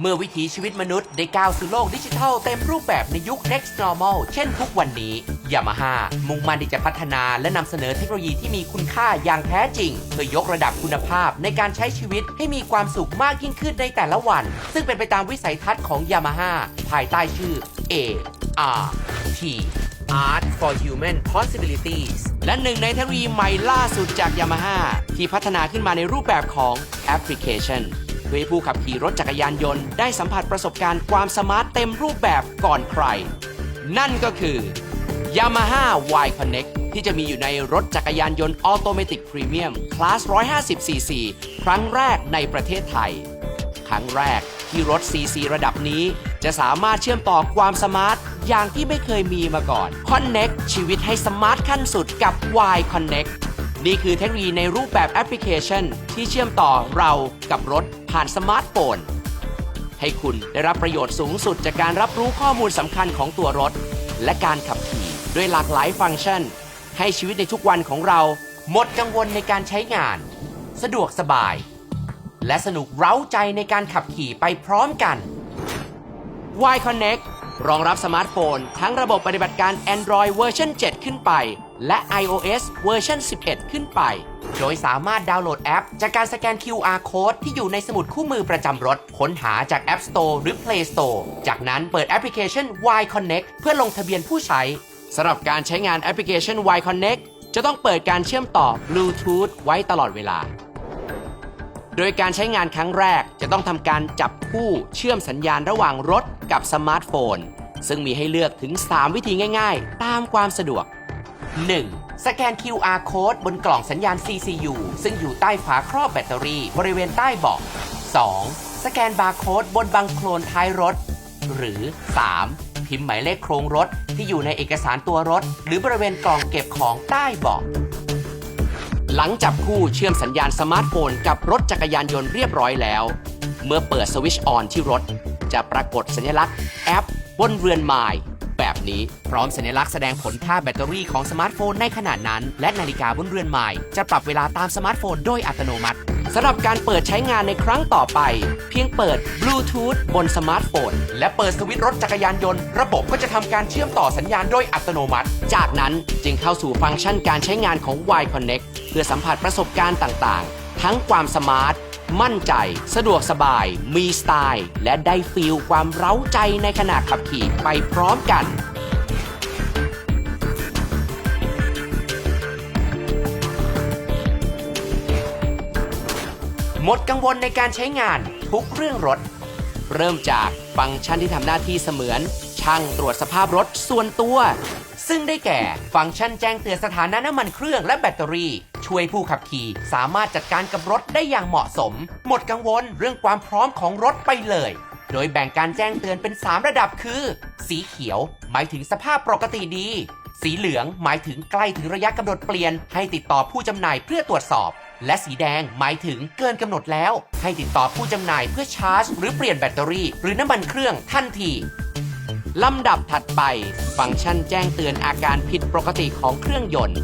เมื่อวิถีชีวิตมนุษย์ได้ก้าวสู่โลกดิจิทัลเต็มรูปแบบในยุค next normal เช่นทุกวันนี้ Yamaha มุ่งมั่นที่จะพัฒนาและนำเสนอเทคโนโลยีที่มีคุณค่าอย่างแท้จริง เพื่อยกระดับคุณภาพในการใช้ชีวิตให้มีความสุขมากยิ่งขึ้นในแต่ละวัน ซึ่งเป็นไปตามวิสัยทัศน์ของ Yamaha ภายใต้ชื่อ A R T Art for Human Possibilities และหนึ่งในเทคโนโลยีใหม่ล่าสุดจาก Yamaha ที่พัฒนาขึ้นมาในรูปแบบของแอปพลิเคชัน เพื่อให้ผู้ขับขี่รถจักรยานยนต์ได้สัมผัสประสบการณ์ความสมาร์ทเต็มรูปแบบก่อนใคร นั่นก็คือ Yamaha Y Connect ที่จะมีอยู่ในรถจักรยานยนต์ Automatic Premium คลาส 150cc ครั้งแรกในประเทศไทย ครั้งแรกที่รถ CC ระดับนี้ จะสามารถเชื่อมต่อความสมาร์ทอย่างที่ไม่เคยมีมาก่อน Connect ชีวิตให้สมาร์ทขั้นสุดกับ Y Connect นี่คือเทคโนโลยีในรูปแบบแอปพลิเคชัน ที่เชื่อมต่อเรากับรถผ่านสมาร์ทโฟน ให้คุณได้รับประโยชน์สูงสุดจากการรับรู้ข้อมูลสำคัญของตัวรถ และการขับขี่ด้วยหลากหลายฟังก์ชัน ให้ชีวิตในทุกวันของเรา หมดกังวลในการใช้งาน สะดวกสบาย และสนุกเร้าใจในการขับขี่ไปพร้อมกัน Y Connect รองรับสมาร์ทโฟน ทั้งระบบปฏิบัติการ Android เวอร์ชัน7 ขึ้นไป และ iOS เวอร์ชัน11 ขึ้นไป โดยสามารถดาวน์โหลดแอป จากการสแกน QR Code ที่อยู่ในสมุดคู่มือประจำรถ ค้นหาจาก App Store หรือ Play Store จากนั้นเปิดแอปพลิเคชัน Y Connect เพื่อลงทะเบียนผู้ใช้สำหรับการใช้งานแอปพลิเคชัน Y Connect จะต้องเปิดการเชื่อมต่อ Bluetooth ไว้ตลอดเวลา โดยการใช้งานครั้งแรกจะต้องทำการจับคู่เชื่อมสัญญาณระหว่างรถกับสมาร์ทโฟน ซึ่งมีให้เลือกถึง 3 วิธีง่ายๆ ตามความสะดวก 1. สแกน QR Code บนกล่องสัญญาณ CCU ซึ่งอยู่ใต้ฝาครอบแบตเตอรี่บริเวณใต้เบาะ 2. สแกนบาร์โค้ดบนบังโคลนท้ายรถ หรือ 3. พิมพ์หมายเลขโครงรถที่อยู่ในเอกสารตัวรถ หรือบริเวณกล่องเก็บของใต้เบาะ หลังจับคู่เชื่อมสัญญาณสมาร์ทโฟนกับรถจักรยานยนต์เรียบร้อยแล้ว เมื่อเปิดสวิชออนที่รถ จะปรากฏสัญลักษณ์แอปบนเรือนไม้แบบนี้พร้อมสัญลักษณ์แสดงผลค่าแบตเตอรี่ของสมาร์ทโฟนในขณะนั้น และนาฬิกาบนเรือนไม้จะปรับเวลาตามสมาร์ทโฟนโดยอัตโนมัติ สำหรับการเปิดใช้งานในครั้งต่อไป เพียงเปิดบลูทูธบนสมาร์ทโฟน และเปิดสวิตช์รถจักรยานยนต์ ระบบก็จะทำการเชื่อมต่อสัญญาณโดยอัตโนมัติ จากนั้นจึงเข้าสู่ฟังก์ชันการใช้งานของ Y Connect เพื่อสัมผัสประสบการณ์ต่างๆ ทั้งความสมาร์ทมั่นใจ สะดวกสบาย มีสไตล์ และได้ฟีลความเร้าใจในขณะขับขี่ไปพร้อมกัน หมดกังวลในการใช้งานทุกเรื่องรถ เริ่มจากฟังก์ชันที่ทำหน้าที่เสมือน ช่างตรวจสภาพรถส่วนตัว ซึ่งได้แก่ฟังก์ชันแจ้งเตือนสถานะน้ำมันเครื่องและแบตเตอรี่ ช่วยผู้ขับขี่สามารถจัดการกับรถได้อย่างเหมาะสม หมดกังวลเรื่องความพร้อมของรถไปเลย โดยแบ่งการแจ้งเตือนเป็น 3 ระดับคือ สีเขียว หมายถึงสภาพปกติดี สีเหลืองหมายถึงใกล้ถึงระยะกำหนดเปลี่ยน ให้ติดต่อผู้จำหน่ายเพื่อตรวจสอบ และสีแดงหมายถึงเกินกำหนดแล้ว ให้ติดต่อผู้จำหน่ายเพื่อชาร์จ หรือเปลี่ยนแบตเตอรี่ หรือน้ำมันเครื่องทันทีลำดับถัดไป ฟังก์ชันแจ้งเตือนอาการผิดปกติของเครื่องยนต์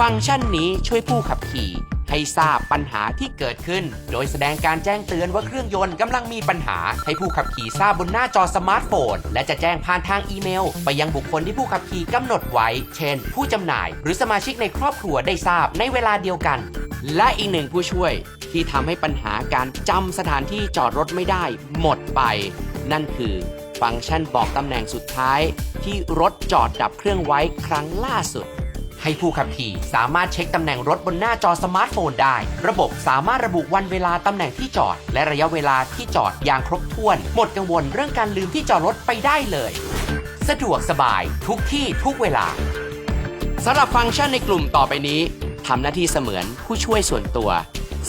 ฟังก์ชันนี้ช่วยผู้ขับขี่ ให้ทราบปัญหาที่เกิดขึ้น โดยแสดงการแจ้งเตือนว่าเครื่องยนต์กำลังมีปัญหา ให้ผู้ขับขี่ทราบบนหน้าจอสมาร์ทโฟน และจะแจ้งผ่านทางอีเมล ไปยังบุคคลที่ผู้ขับขี่กำหนดไว้ เช่น ผู้จำหน่าย หรือสมาชิกในครอบครัวได้ทราบในเวลาเดียวกัน และอีกหนึ่งผู้ช่วยที่ทำให้ปัญหาการจำสถานที่จอดรถไม่ได้หมดไป นั่นคือฟังก์ชันบอกตำแหน่งสุดท้าย ที่รถจอดดับเครื่องไว้ครั้งล่าสุด ให้ผู้ขับขี่สามารถเช็คตำแหน่งรถบนหน้าจอสมาร์ทโฟนได้ ระบบสามารถระบุวันเวลาตำแหน่งที่จอด และระยะเวลาที่จอดอย่างครบถ้วน หมดกังวลเรื่องการลืมที่จอดรถไปได้เลย สะดวกสบายทุกที่ทุกเวลาสำหรับฟังก์ชันในกลุ่มต่อไปนี้ ทำหน้าที่เสมือนผู้ช่วยส่วนตัว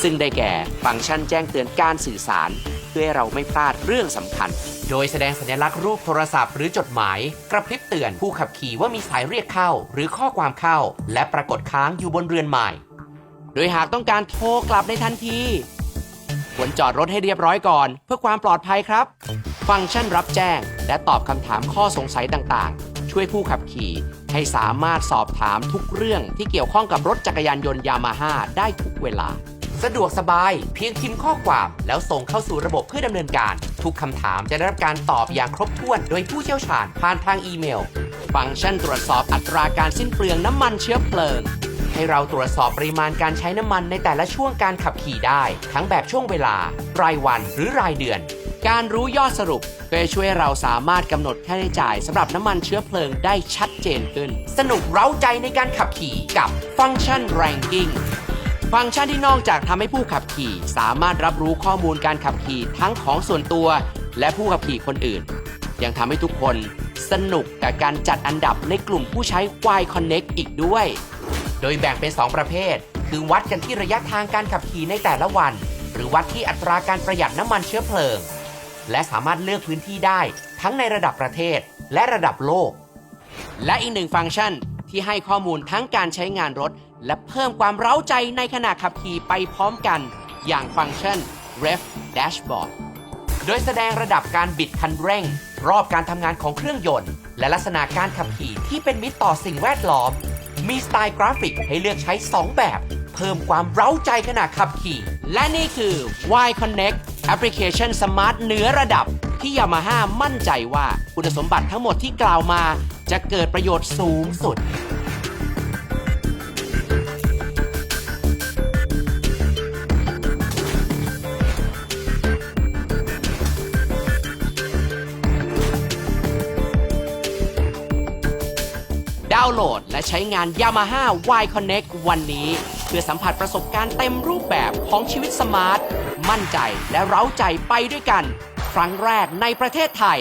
ซึ่งได้แก่ฟังก์ชันแจ้งเตือนการสื่อสาร เพื่อให้เราไม่พลาดเรื่องสำคัญ โดยแสดงสัญลักษณ์รูปโทรศัพท์หรือจดหมาย กระพริบเตือนผู้ขับขี่ว่ามีสายเรียกเข้า หรือข้อความเข้า และปรากฏค้างอยู่บนเรือนไม้โดยหากต้องการโทรกลับในทันทีควรจอดรถให้เรียบร้อยก่อน เพื่อความปลอดภัยครับ ฟังก์ชันรับแจ้ง และตอบคำถามข้อสงสัยต่างๆ ช่วยผู้ขับขี่ ให้สามารถสอบถามทุกเรื่องที่เกี่ยวข้องกับรถจักรยานยนต์ยามาฮ่าได้ทุกเวลา สะดวกสบายเพียงพิมพ์ข้อความ แล้วส่งเข้าสู่ระบบเพื่อดำเนินการ ทุกคำถามจะได้รับการตอบอย่างครบถ้วน โดยผู้เชี่ยวชาญผ่านทางอีเมล ฟังก์ชันตรวจสอบอัตราการสิ้นเปลืองน้ำมันเชื้อเพลิง ให้เราตรวจสอบปริมาณการใช้น้ำมันในแต่ละช่วงการขับขี่ได้ ทั้งแบบช่วงเวลา รายวันหรือรายเดือน การรู้ยอดสรุปก็จะช่วยเราสามารถกำหนดค่าใช้จ่ายสำหรับน้ำมันเชื้อเพลิงได้ชัดเจนขึ้น สนุกเร้าใจในการขับขี่กับฟังก์ชัน Ranking ฟังก์ชันที่นอกจากทำให้ผู้ขับขี่สามารถรับรู้ข้อมูลการขับขี่ทั้งของส่วนตัว และผู้ขับขี่คนอื่น ยังทำให้ทุกคนสนุกกับการจัดอันดับในกลุ่มผู้ใช้ Y Connect อีกด้วย โดยแบ่งเป็น 2 ประเภท คือวัดกันที่ระยะทางการขับขี่ในแต่ละวัน หรือวัดที่อัตราการประหยัดน้ำมันเชื้อเพลิง และสามารถเลือกพื้นที่ได้ทั้งในระดับประเทศและระดับโลก และอีกหนึ่งฟังก์ชันที่ให้ข้อมูลทั้งการใช้งานรถ และเพิ่มความเร้าใจในขณะขับขี่ไปพร้อมกัน อย่างฟังก์ชัน Ref Dashboard โดยแสดงระดับการบิดคันเร่ง รอบการทำงานของเครื่องยนต์ และลักษณะการขับขี่ที่เป็นมิตรต่อสิ่งแวดล้อม มีสไตล์กราฟิกให้เลือกใช้ 2 แบบ เพิ่มความเร้าใจขณะขับขี่ และนี่คือ Y Connect แอปพลิเคชันสมาร์ทเหนือระดับที่ยามาฮ่ามั่นใจว่าคุณสมบัติทั้งหมดที่กล่าวมา จะเกิดประโยชน์สูงสุด ดาวน์โหลดและใช้งาน Yamaha Y Connect วันนี้ เพื่อสัมผัสประสบการณ์เต็มรูปแบบของชีวิตสมาร์ท มั่นใจและเร้าใจไปด้วยกัน ครั้งแรกในประเทศไทย